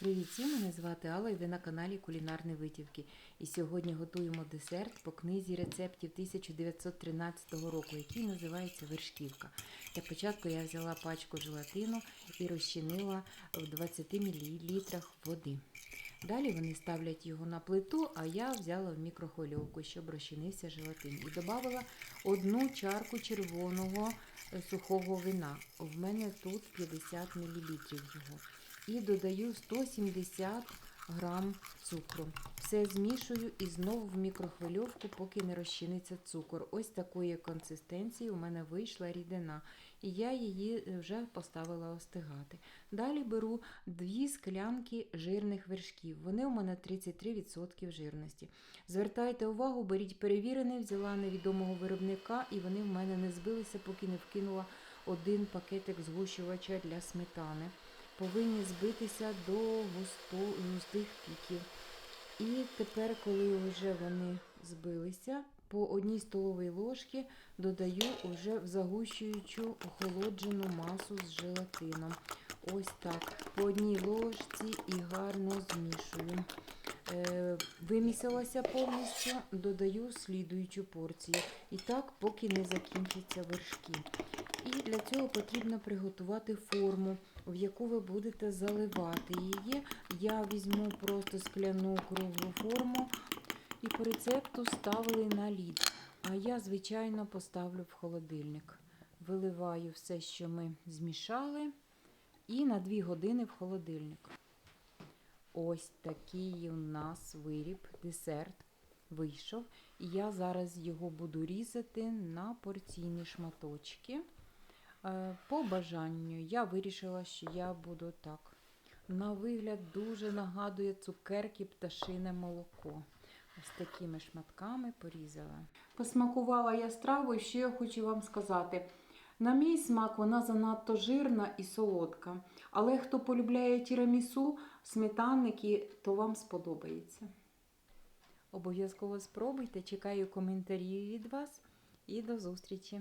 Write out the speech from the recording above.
Привіт всім, мене звати Алла і ви на каналі Кулінарні Витівки. І сьогодні готуємо десерт по книзі рецептів 1913 року, який називається Вершківка. Для початку я взяла пачку желатину і розчинила в 20 мл води. Далі вони ставлять його на плиту, а я взяла в мікрохвильовку, щоб розчинився желатин. І додала одну чарку червоного е, сухого вина. В мене тут 50 мл його і додаю 170 грам цукру. Все змішую і знову в мікрохвильовку, поки не розчиниться цукор. Ось такої консистенції у мене вийшла рідина, і я її вже поставила остигати. Далі беру дві склянки жирних вершків. Вони у мене 33% жирності. Звертайте увагу, беріть перевірений, взяла невідомого виробника, і вони в мене не збилися, поки не вкинула один пакетик згущувача для сметани повинні збитися до густих піків. І тепер, коли вже вони збилися, по одній столовій ложці додаю вже в загущуючу охолоджену масу з желатином. Ось так. По одній ложці і гарно змішую. Вимісилася повністю, додаю слідуючу порцію. І так, поки не закінчаться вершки. І для цього потрібно приготувати форму, в яку ви будете заливати її. Я візьму просто скляну круглу форму і по рецепту ставили на лід. А я, звичайно, поставлю в холодильник. Виливаю все, що ми змішали, і на 2 години в холодильник. Ось такий у нас виріб, десерт вийшов. І я зараз його буду різати на порційні шматочки. Е, По бажанню я вирішила, що я буду так. На вигляд дуже нагадує цукерки пташине молоко. Ось такими шматками порізала. Посмакувала я страву, і що я хочу вам сказати. На мій смак вона занадто жирна і солодка. Але хто полюбляє тірамісу, сметанники, то вам сподобається. Обов'язково спробуйте, чекаю коментарі від вас і до зустрічі!